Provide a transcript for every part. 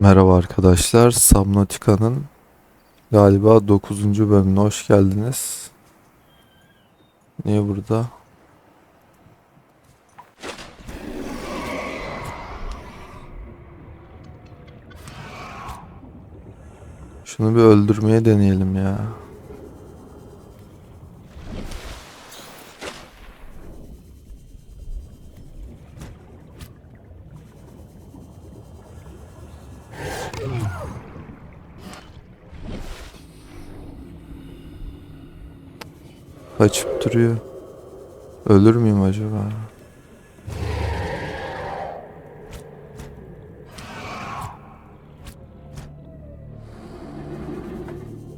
Merhaba arkadaşlar, Subnautica'nın galiba 9. bölümüne hoş geldiniz. Niye burada? Şunu bir öldürmeye deneyelim ya. Kaçıp duruyor. Ölür müyüm acaba?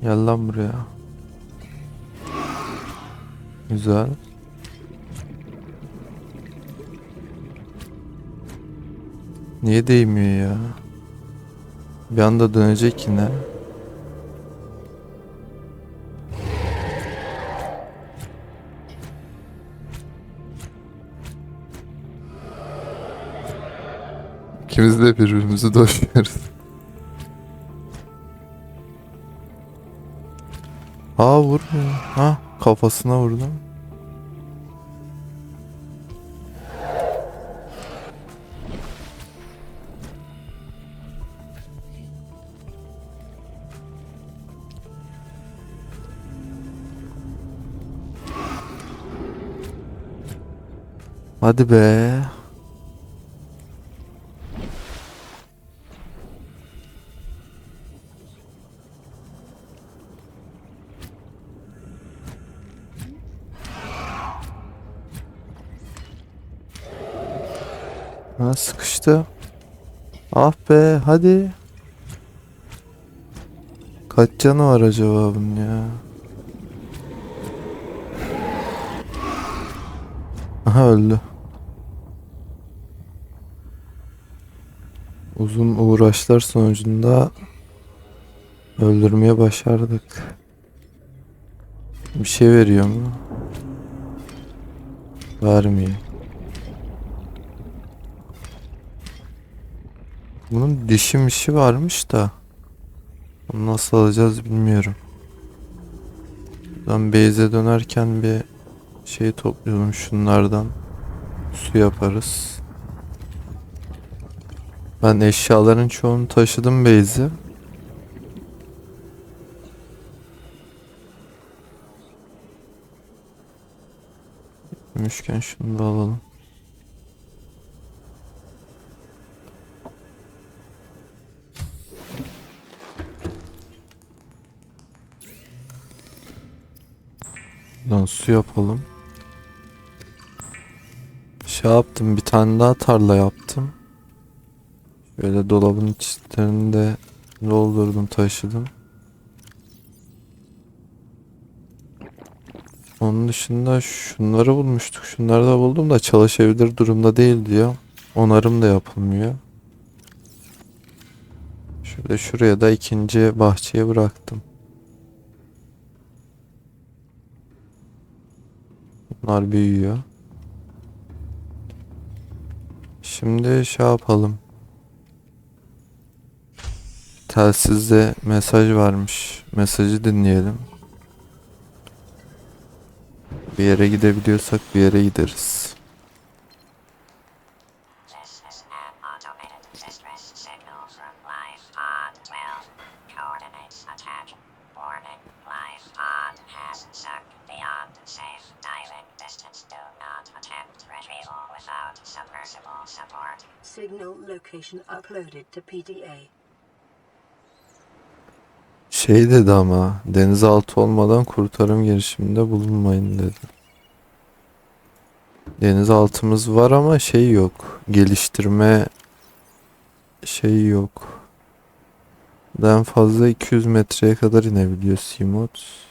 Gel lan buraya. Güzel. Niye değmiyor ya? Bir anda dönecek yine. İkimiz de birbirimizi doşuyoruz. Aa vurmuyor. Ha kafasına vurdum. Hadi be. Sıkıştı. Ah be hadi. Kaç canı var acaba bunun ya? Aha öldü. Uzun uğraşlar sonucunda öldürmeye başardık. Bir şey veriyor mu? Vermiyor. Bunun dişi mişi varmış da onu nasıl alacağız bilmiyorum. Ben base'e dönerken bir şey toplayalım şunlardan. Su yaparız. Ben eşyaların çoğunu taşıdım base'e. Gitmişken şunu da alalım. Lan su yapalım. Şey yaptım bir tane daha tarla yaptım. Şöyle dolabın içlerini de doldurdum taşıdım. Onun dışında şunları bulmuştuk. Şunları da buldum da çalışabilir durumda değil diyor. Onarım da yapılmıyor. Şöyle şuraya da ikinci bahçeye bıraktım. Bunlar büyüyor. Şimdi şey yapalım. Telsizde mesaj varmış. Mesajı dinleyelim. Bir yere gidebiliyorsak bir yere gideriz. This is an automated distress signal from Life Pod 12. Coordinates attached. Warning, Life Pod has sunk beyond safe diving distance. Do not attempt retrieval without submersible support. Signal location uploaded to PDA. Şey dedi ama denizaltı olmadan kurtarım girişiminde bulunmayın dedi. Denizaltımız var ama şey yok. Geliştirme şey yok. En fazla 200 metreye kadar inebiliyor Seamod.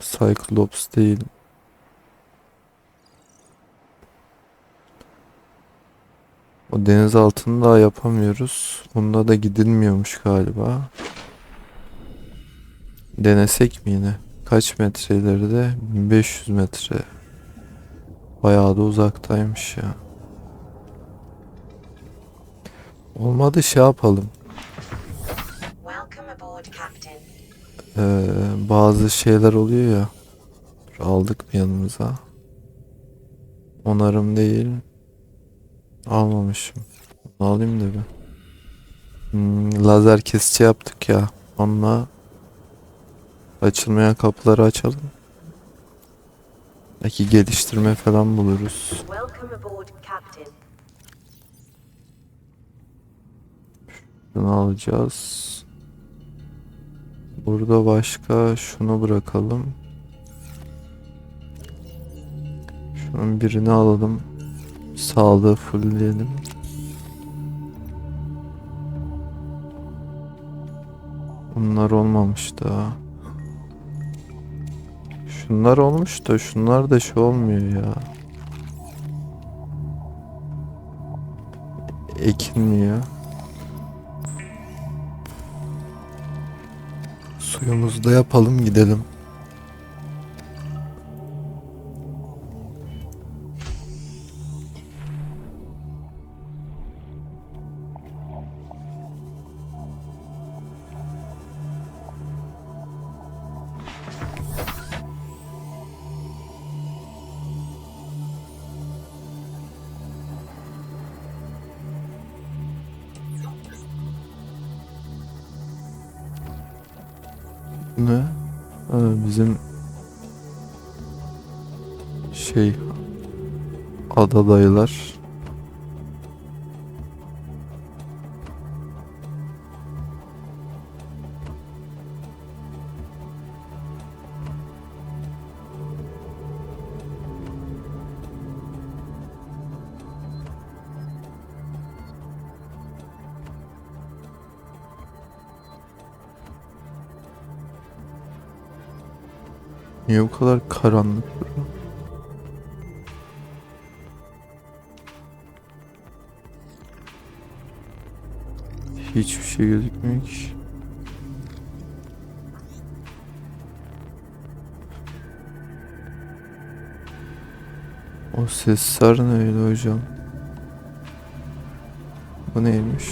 Cyclops değil. O deniz altını daha yapamıyoruz. Bunda da gidilmiyormuş galiba. Denesek mi yine? Kaç metre ileride? 1500 metre. Bayağı da uzaktaymış ya. Olmadı şey yapalım. Ee, bazı şeyler oluyor ya. Aldık bir yanımıza. Onarım değil. Almamışım. Bunu alayım da bir. Hmm, lazer kesici yaptık ya. Onunla açılmayan kapıları açalım. Belki geliştirme falan buluruz. Şunu alacağız. Burada başka şunu bırakalım. Şunun birini alalım. Sağlığı fullleyelim. Bunlar olmamış daha. Şunlar olmuş da şunlar da şey olmuyor ya. Ekilmiyor. Suyumuzu da yapalım gidelim. Şey ada dayılar. Niye bu kadar karanlık? Hiçbir şey gözükmüyor ki. O sesler neydi hocam? Bu neymiş?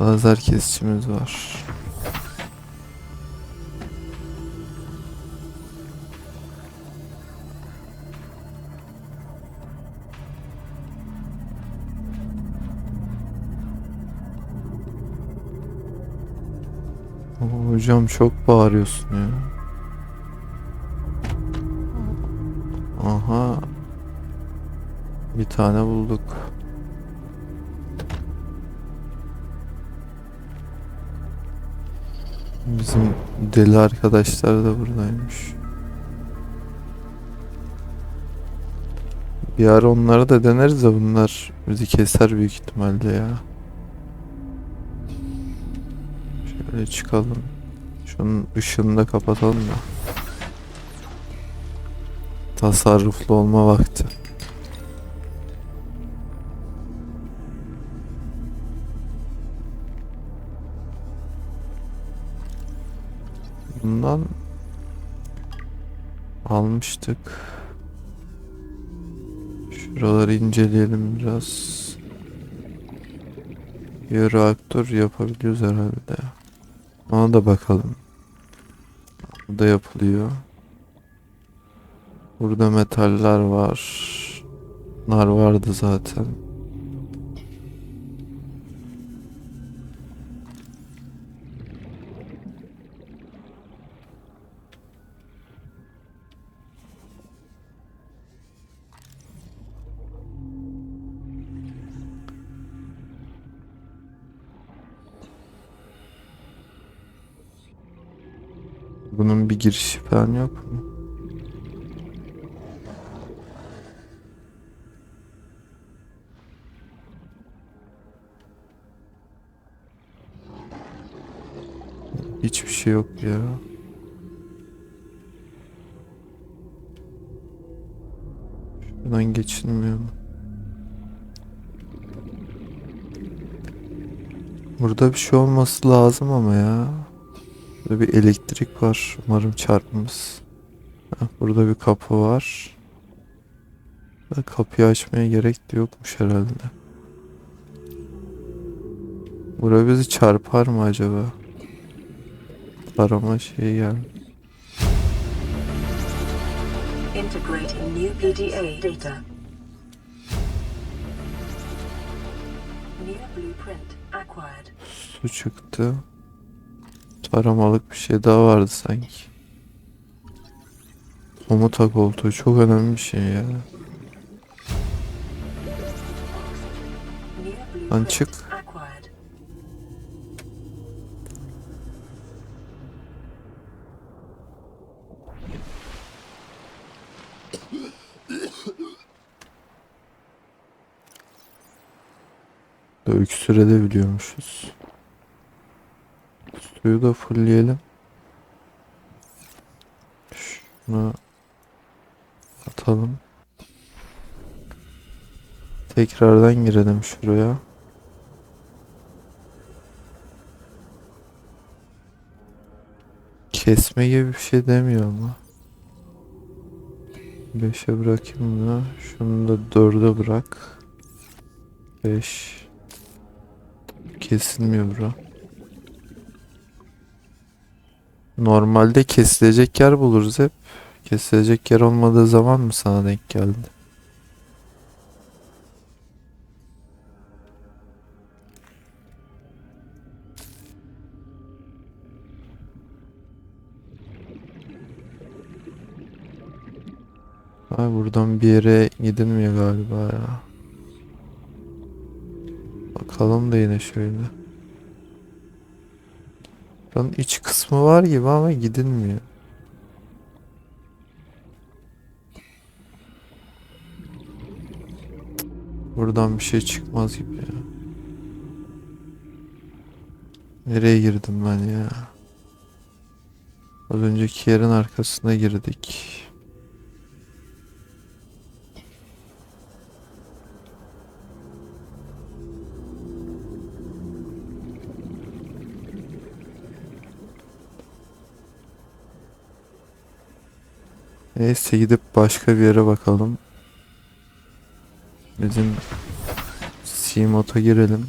Lazer kesicimiz var. Hocam çok bağırıyorsun ya. Aha. Bir tane bulduk. Bizim deli arkadaşlar da buradaymış. Bir ara onları da deneriz de bunlar bizi keser büyük ihtimalle ya. Şöyle çıkalım. Şunun ışığını da kapatalım da. Tasarruflu olma vakti. Bundan almıştık. Şuraları inceleyelim biraz. Bir reaktör yapabiliyoruz herhalde. Ona da bakalım. Bu da yapılıyor. Burada metaller var. Bunlar vardı zaten. Bunun bir girişi falan yok mu? Hiçbir şey yok ya. Şuradan geçilmiyor mu? Burada bir şey olması lazım ama ya. Burada bir elektrik var. Umarım çarpmaz. Heh, Burada bir kapı var. Kapıyı açmaya gerek de yokmuş herhalde. Bura bizi çarpar mı acaba? Arama şeyi geldi. Integrating new PDA data. New blueprint acquired. Su çıktı. Taramalık bir şey daha vardı sanki. Komuta koltuğu çok önemli bir şey ya. Lan çık. Öksüre biliyormuşuz. Suyu da fullleyelim. Şunu atalım. Tekrardan girelim şuraya. Kesme gibi bir şey demiyor ama. 5'e bırakayım mı? Şunu da 4'e bırak. 5 Kesilmiyor bura. Normalde kesilecek yer buluruz hep. Kesilecek yer olmadığı zaman mı sana denk geldi? Ay buradan bir yere gidilmiyor galiba ya. Bakalım da yine şöyle. Buranın iç kısmı var gibi ama gidilmiyor. Buradan bir şey çıkmaz gibi ya. Nereye girdim ben ya? Az önceki yerin arkasına girdik. Neyse gidip başka bir yere bakalım. Bizim Simot'a girelim.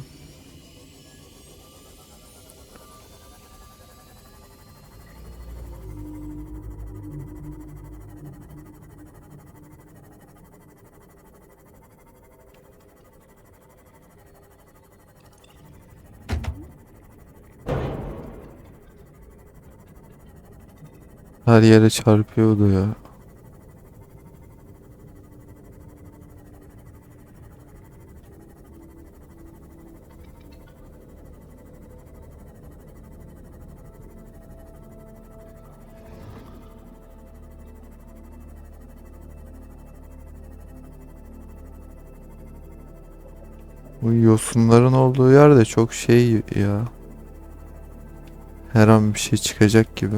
Her yere çarpıyordu ya. Bu yosunların olduğu yer de çok şey ya. Her an bir şey çıkacak gibi.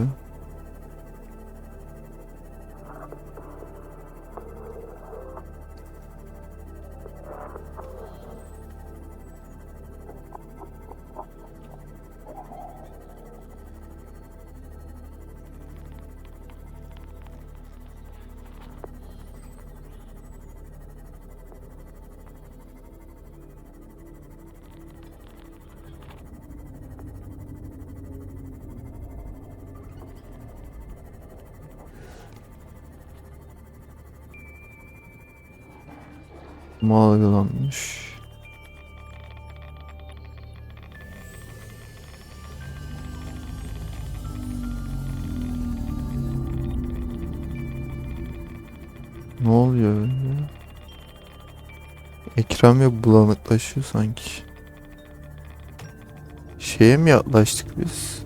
Malgalanmış. Ne oluyor öyle? Ekran ya bulanıklaşıyor sanki. Şeye mi yaklaştık biz?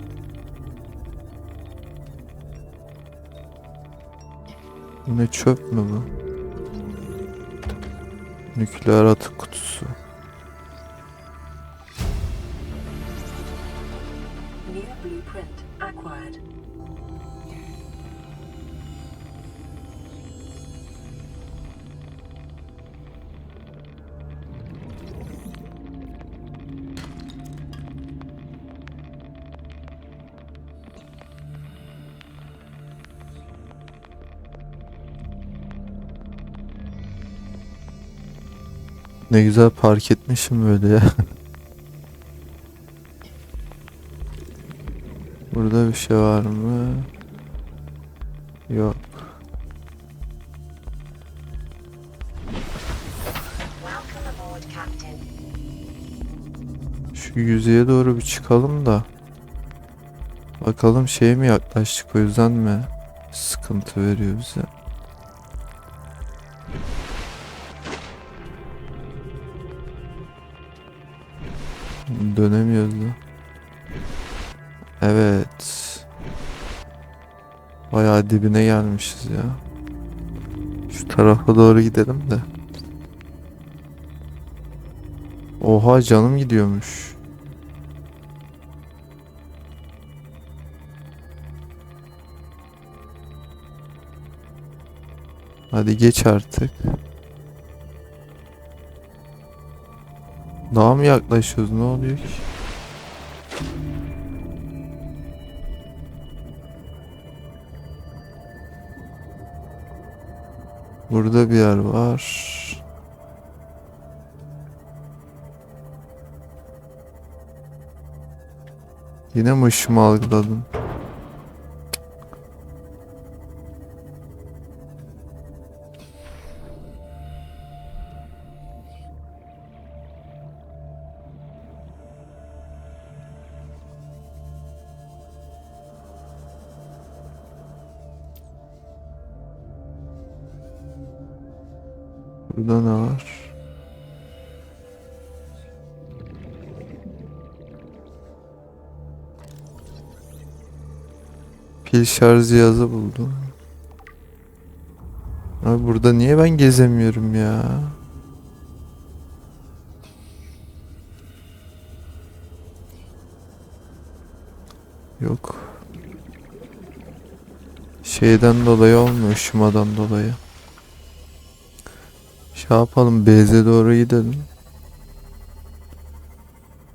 Yine çöp mü bu? Nükleer atık kutusu. Ne güzel park etmişim böyle ya. Burada bir şey var mı? Yok. Şu yüzeye doğru bir çıkalım da. Bakalım şeye mi yaklaştık o yüzden mi sıkıntı veriyor bize? Dönemiyoruz. Evet. Bayağı dibine gelmişiz ya. Şu tarafa doğru gidelim de. Oha canım gidiyormuş. Hadi geç artık. Daha mı yaklaşıyoruz? Ne oluyor ki? Burada bir yer var. Yine mi ışımı algıladın? Burada ne var? Pil şarj cihazı buldum. Abi burada niye ben gezemiyorum ya? Yok. Şeyden dolayı olmuyor, ışımadan dolayı. Şey yapalım, base'e doğru gidelim.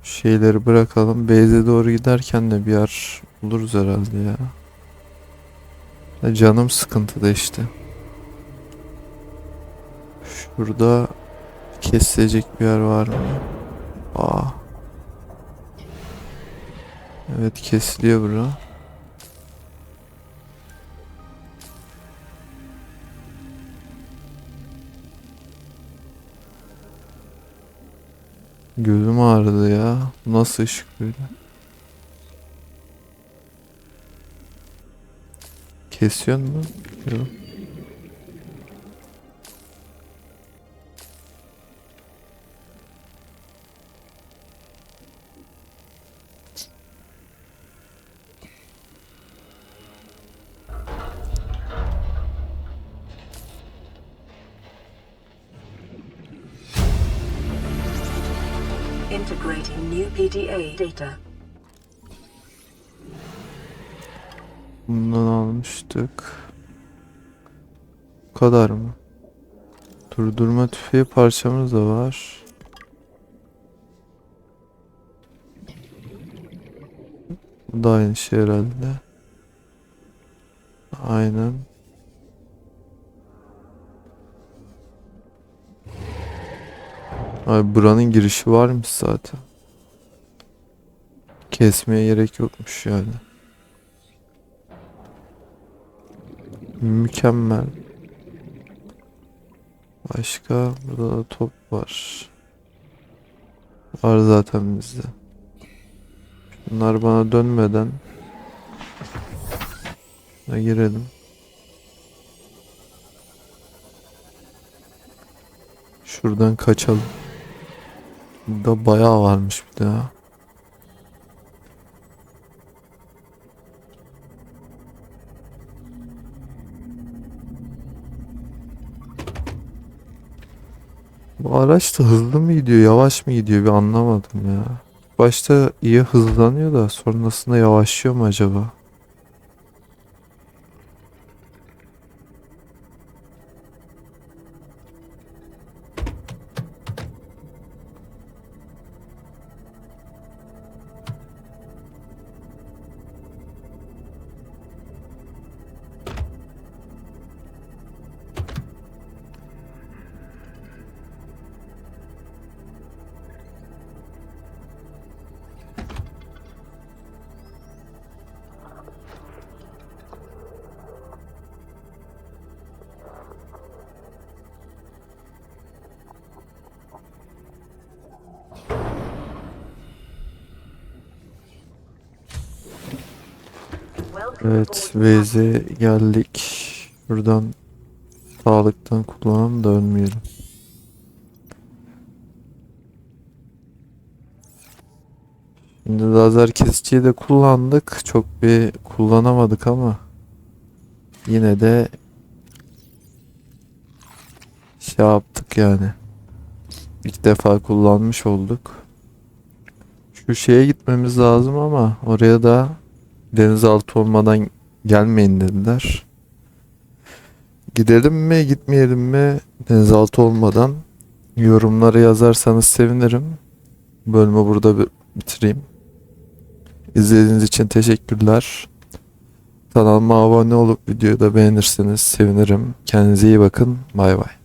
Şeyleri bırakalım. Base'e doğru giderken de bir yer buluruz herhalde ya. Ya Canım sıkıntıda işte. Şurada kesilecek bir yer var mı? Aa. Evet kesiliyor bura. Gözüm ağrıdı ya. Nasıl ışık böyle? Kesiyor mu? Yok. PDA data. Bundan almıştık. Bu kadar mı? Durdurma tüfeği parçamız da var. Bu da aynı şey herhalde. Aynen. Ay buranın girişi varmış zaten. Kesmeye gerek yokmuş yani. Mükemmel. Başka burada da top var. Var zaten bizde. Bunlar bana dönmeden da girelim. Şuradan kaçalım. Burada bayağı varmış bir daha. Bu araç da hızlı mı gidiyor, yavaş mı gidiyor bir anlamadım ya. Başta iyi hızlanıyor da sonrasında yavaşlıyor mu acaba? Evet, Waze'e geldik. Buradan sağlıktan kullanalım da ölmeyelim. Şimdi lazer kesiciyi de kullandık. Çok bir kullanamadık ama yine de şey yaptık yani. İlk defa kullanmış olduk. Şu şeye gitmemiz lazım ama oraya da denizaltı olmadan gelmeyin dediler. Gidelim mi gitmeyelim mi denizaltı olmadan yorumlara yazarsanız sevinirim. Bölümü burada bi- bitireyim. İzlediğiniz için teşekkürler. Kanalıma abone olup videoyu da beğenirseniz sevinirim. Kendinize iyi bakın. Bay bay.